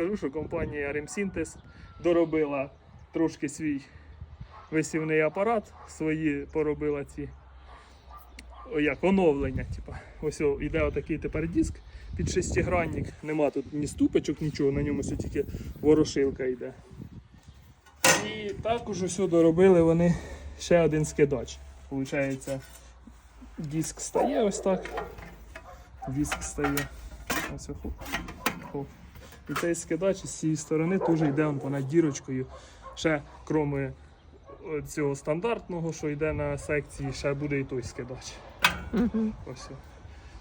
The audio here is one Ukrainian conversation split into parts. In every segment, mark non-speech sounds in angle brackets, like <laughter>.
Скажу, що компанія Ремсінтез доробила трошки свій висівний апарат, свої поробила ці як, оновлення. Типа. Ось о, отакий тепер диск під шестигранник. Нема тут ні ступочок, нічого, на ньому все тільки ворошилка йде. І також ось доробили вони ще один скидач. Получається, диск стає ось так. Диск стає. Ось хоп, хоп. І цей скидач з цієї сторони теж йде он понад дірочкою. Ще крім цього стандартного, що йде на секції, ще буде і той скидач. Угу. Ось.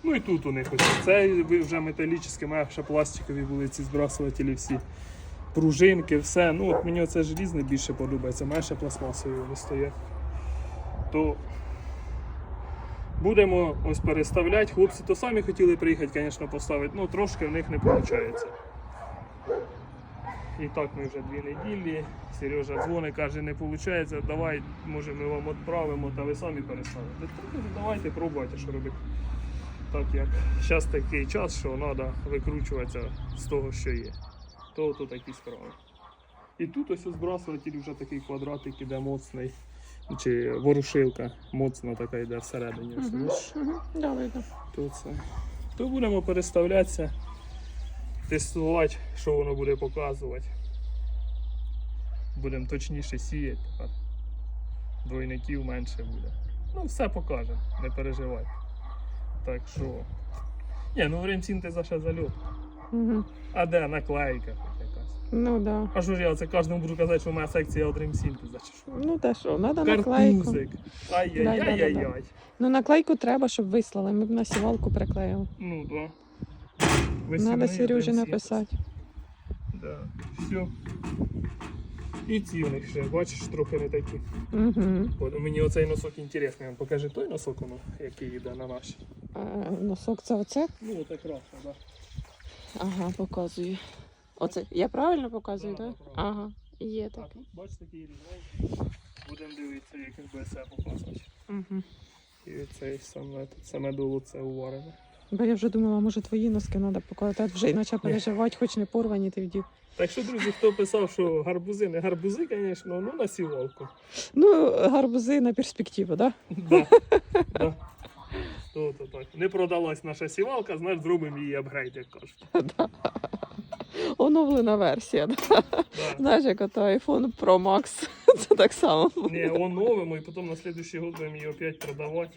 Ну і тут у них ось. Це вже металічні, має ще пластикові були ці збрасувателі всі. Пружинки, все. Ну от мені оце желізне більше подобається, ще пластмасові вони стоять. То будемо ось переставляти. Хлопці то самі хотіли приїхати, звісно, поставити, ну трошки в них не виходить. І так ми вже дві неділі. Сережа дзвонить, каже, не виходить, давай, може ми вам відправимо, та ви самі переставите. Та Давайте пробуйте, що робити. Так як зараз такий час, що треба викручуватися з того, що є. То то такі справи. І тут ось збрасуватель вже такий квадратик іде моцний. Чи ворушилка моцна така йде всередині. Угу. Угу. Да, видно. то це. То будемо переставлятися, тестувати, що воно буде показувати. Будемо точніше сіяти тепер. Двойників менше буде. Ну, все покаже, не переживай. Так що. Ні, ну в ремсінтеза ще зальот. Угу. А де наклейка якась? Ну да. А що ж я це кожному буду казати, що моя секція від ремсінтеза чи що? Ну та що, треба наклейку. Ай-яй-яй-яй-яй. Ну наклейку треба, щоб вислали. Ми б на сівалку приклеїли. Ну, да. Треба Весільний Сережі написати. Да, все. І ці в них ще, бачиш, трохи не такі. Угу. От мені оцей носок інтересний. Покажи той носок, воно, який йде на наші. носок це оце? Ну, от якраз, так. Да. Ага, показую. Оце. Я правильно показую, так? да, правильно. Ага, є А так. бачиш, такий рівненький. Будемо дивитися, як би це показувати. Угу. І цей саме, саме долу це уварено. Бо я вже думала, може твої носки треба показати. Вже іначе переживати, хоч не порвані ти вдів. Так що, друзі, хто писав, що гарбузи, не гарбузи, звісно, ну на сівалку. Ну, гарбузи на перспективу, так? Да. Да. То, то так. Не продалась наша сівалка, знаєш, зробимо її апгрейд, як кажуть. <laughs> Да? Оновлена версія. Да? Да. Знаєш, як ото iPhone Pro Max. <laughs> Це так само. Не, оновимо і потім на следующий год будемо її опять продавати.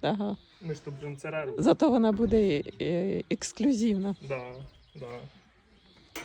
Ага. Ми ж тут будемо це. Зато вона буде е, ексклюзивна. Да, да.